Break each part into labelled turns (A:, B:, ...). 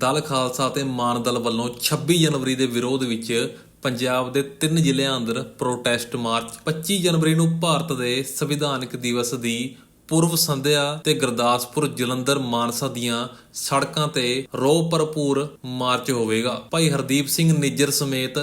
A: ਦਲ ਖਾਲਸਾ ਤੇ ਮਾਨ ਦਲ ਵੱਲੋਂ 26 ਜਨਵਰੀ ਦੇ ਵਿਰੋਧ ਵਿੱਚ ਪੰਜਾਬ ਦੇ ਤਿੰਨ ਜ਼ਿਲ੍ਹਿਆਂ ਅੰਦਰ ਪ੍ਰੋਟੈਸਟ ਮਾਰਚ 25 ਜਨਵਰੀ ਨੂੰ ਭਾਰਤ ਦੇ ਸੰਵਿਧਾਨਕ ਦਿਵਸ ਦੀ ਪੂਰਵ ਸੰਧਿਆ ਤੇ ਗੁਰਦਾਸਪੁਰ ਜਲੰਧਰ ਮਾਨਸਾ ਦੀਆਂ ਸੜਕਾਂ ਤੇ ਰੋਹ ਭਰਪੂਰ ਮਾਰਚ ਹੋਵੇਗਾ। ਭਾਈ ਹਰਦੀਪ ਸਿੰਘ ਨਿੱਜਰ ਸਮੇਤ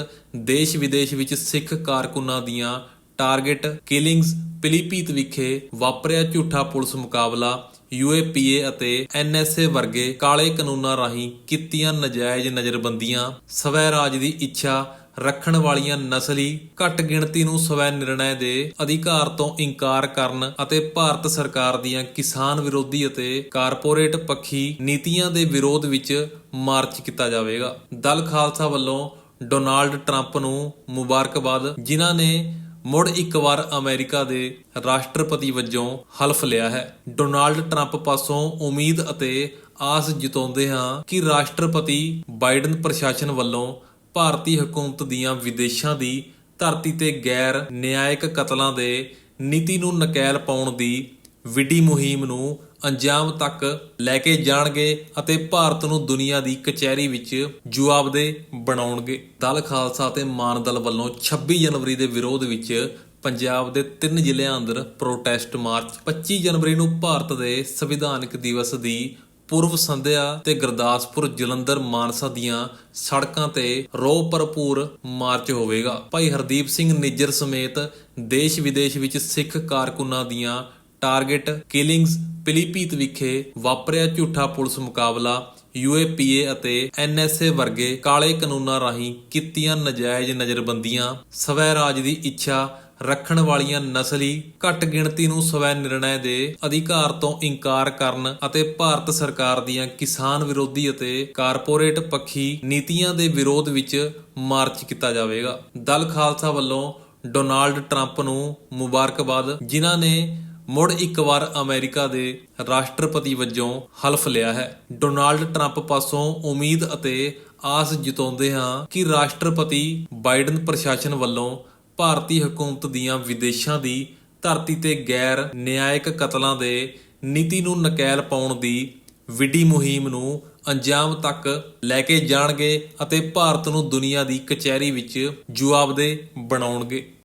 A: ਦੇਸ਼ ਵਿਦੇਸ਼ ਵਿੱਚ ਸਿੱਖ ਕਾਰਕੁਨਾਂ ਦੀਆਂ ਟਾਰਗੇਟ ਕਿਲਿੰਗਸ ਪਿਲੀਪੀਤ ਵਿਖੇ ਵਾਪਰਿਆ ਝੂਠਾ ਪੁਲਿਸ ਮੁਕਾਬਲਾ, ਯੂਏਪੀਏ ਅਤੇ ਐਨਐਸਏ ਵਰਗੇ ਕਾਲੇ ਕਾਨੂੰਨਾਂ ਰਾਹੀਂ ਕੀਤੀਆਂ ਨਜਾਇਜ਼ ਨਜ਼ਰਬੰਦੀਆਂ, ਸਵੈ ਰਾਜ ਦੀ ਇੱਛਾ ਰੱਖਣ ਵਾਲੀਆਂ ਨਸਲੀ ਘੱਟ ਗਿਣਤੀ ਨੂੰ ਸਵੈ ਨਿਰਣੈ ਦੇ ਅਧਿਕਾਰ ਤੋਂ ਇਨਕਾਰ ਕਰਨ ਅਤੇ ਭਾਰਤ ਸਰਕਾਰ ਦੀਆਂ ਕਿਸਾਨ ਵਿਰੋਧੀ ਅਤੇ ਕਾਰਪੋਰੇਟ ਪੱਖੀ ਨੀਤੀਆਂ ਦੇ ਵਿਰੋਧ ਵਿੱਚ ਮਾਰਚ ਕੀਤਾ ਜਾਵੇਗਾ। ਦਲ ਖਾਲਸਾ ਵੱਲੋਂ ਡੋਨਾਲਡ ਟਰੰਪ ਨੂੰ ਮੁਬਾਰਕਬਾਦ, ਜਿਨ੍ਹਾਂ ਨੇ ਮੁੜ ਇੱਕ ਵਾਰ ਅਮਰੀਕਾ ਦੇ ਰਾਸ਼ਟਰਪਤੀ ਵਜੋਂ ਹਲਫ ਲਿਆ ਹੈ। ਡੋਨਾਲਡ ਟਰੰਪ ਪਾਸੋਂ ਉਮੀਦ ਅਤੇ ਆਸ ਜਤਾਉਂਦੇ ਹਾਂ ਕਿ ਰਾਸ਼ਟਰਪਤੀ ਬਾਈਡਨ ਪ੍ਰਸ਼ਾਸਨ ਵੱਲੋਂ ਭਾਰਤੀ ਹਕੂਮਤ ਦੀਆਂ ਵਿਦੇਸ਼ਾਂ ਦੀ ਧਰਤੀ ਤੇ ਗੈਰ ਨਿਆਇਕ ਕਤਲਾਂ ਦੇ ਨੀਤੀ ਨੂੰ ਨਕੈਲ ਪਾਉਣ ਦੀ ਵਿੱਢੀ ਮੁਹਿੰਮ ਨੂੰ ਅੰਜਾਮ ਤੱਕ ਲੈ ਕੇ ਜਾਣਗੇ ਅਤੇ ਭਾਰਤ ਨੂੰ ਦੁਨੀਆ ਦੀ ਕਚਹਿਰੀ ਵਿੱਚ ਜਵਾਬਦੇ ਬਣਾਉਣਗੇ। ਦਲ ਖਾਲਸਾ ਤੇ ਮਾਨ ਦਲ ਵੱਲੋਂ 26 ਜਨਵਰੀ ਦੇ ਵਿਰੋਧ ਵਿੱਚ ਪੰਜਾਬ ਦੇ ਤਿੰਨ ਜ਼ਿਲ੍ਹਿਆਂ ਅੰਦਰ ਪ੍ਰੋਟੈਸਟ ਮਾਰਚ 25 ਜਨਵਰੀ ਨੂੰ ਭਾਰਤ ਦੇ ਸੰਵਿਧਾਨਕ ਦਿਵਸ ਦੀ ਪੂਰਵ ਸੰਧਿਆ ਤੇ ਗੁਰਦਾਸਪੁਰ ਜਲੰਧਰ ਮਾਨਸਾ ਦੀਆਂ ਸੜਕਾਂ ਤੇ ਰੋਹ ਭਰਪੂਰ ਮਾਰਚ ਹੋਵੇਗਾ। ਭਾਈ ਹਰਦੀਪ ਸਿੰਘ ਨਿੱਜਰ ਸਮੇਤ ਦੇਸ਼ ਵਿਦੇਸ਼ ਵਿੱਚ ਸਿੱਖ ਕਾਰਕੁਨਾਂ ਦੀਆਂ ਟਾਰਗੇਟ ਕਿਲਿੰਗਸ ਪਿਲੀਪੀਤ ਵਿਖੇ ਵਾਪਰਿਆ ਝੂਠਾ ਪੁਲਿਸ ਮੁਕਾਬਲਾ, ਯੂਏਪੀਏ ਅਤੇ ਐਨਐਸਏ ਵਰਗੇ ਕਾਲੇ ਕਾਨੂੰਨਾਂ ਰਾਹੀਂ ਕੀਤੀਆਂ ਨਜਾਇਜ਼ ਨਜ਼ਰਬੰਦੀਆਂ, ਸਵੈ ਰਾਜ ਦੀ ਇੱਛਾ ਰੱਖਣ ਵਾਲੀਆਂ ਨਸਲੀ ਘੱਟ ਗਿਣਤੀ ਨੂੰ ਸਵੈ ਨਿਰਣੈ ਦੇ ਅਧਿਕਾਰ ਤੋਂ ਇਨਕਾਰ ਕਰਨ ਅਤੇ ਭਾਰਤ ਸਰਕਾਰ ਦੀਆਂ ਕਿਸਾਨ ਵਿਰੋਧੀ ਅਤੇ ਕਾਰਪੋਰੇਟ ਪੱਖੀ ਨੀਤੀਆਂ ਦੇ ਵਿਰੋਧ ਵਿੱਚ ਮਾਰਚ ਕੀਤਾ ਜਾਵੇਗਾ। ਦਲ ਖਾਲਸਾ ਵੱਲੋਂ ਡੋਨਾਲਡ ਟਰੰਪ ਨੂੰ ਮੁਬਾਰਕਬਾਦ, ਜਿਨ੍ਹਾਂ ਨੇ ਮੁੜ ਇੱਕ ਵਾਰ ਅਮਰੀਕਾ ਦੇ ਰਾਸ਼ਟਰਪਤੀ ਵਜੋਂ ਹਲਫ ਲਿਆ ਹੈ। ਡੋਨਾਲਡ ਟਰੰਪ ਪਾਸੋਂ ਉਮੀਦ ਅਤੇ ਆਸ ਜਤਾਉਂਦੇ ਹਾਂ ਕਿ ਰਾਸ਼ਟਰਪਤੀ ਬਾਈਡਨ ਪ੍ਰਸ਼ਾਸਨ ਵੱਲੋਂ ਭਾਰਤੀ ਹਕੂਮਤ ਦੀਆਂ ਵਿਦੇਸ਼ਾਂ ਦੀ ਧਰਤੀ ਤੇ ਗੈਰ ਨਿਆਇਕ ਕਤਲਾਂ ਦੇ ਨੀਤੀ ਨੂੰ ਨਕੈਲ ਪਾਉਣ ਦੀ ਵਿੱਢੀ ਮੁਹਿੰਮ ਨੂੰ ਅੰਜਾਮ ਤੱਕ ਲੈ ਕੇ ਜਾਣਗੇ ਅਤੇ ਭਾਰਤ ਨੂੰ ਦੁਨੀਆ ਦੀ ਕਚਹਿਰੀ ਵਿੱਚ ਜਵਾਬਦੇ ਬਣਾਉਣਗੇ।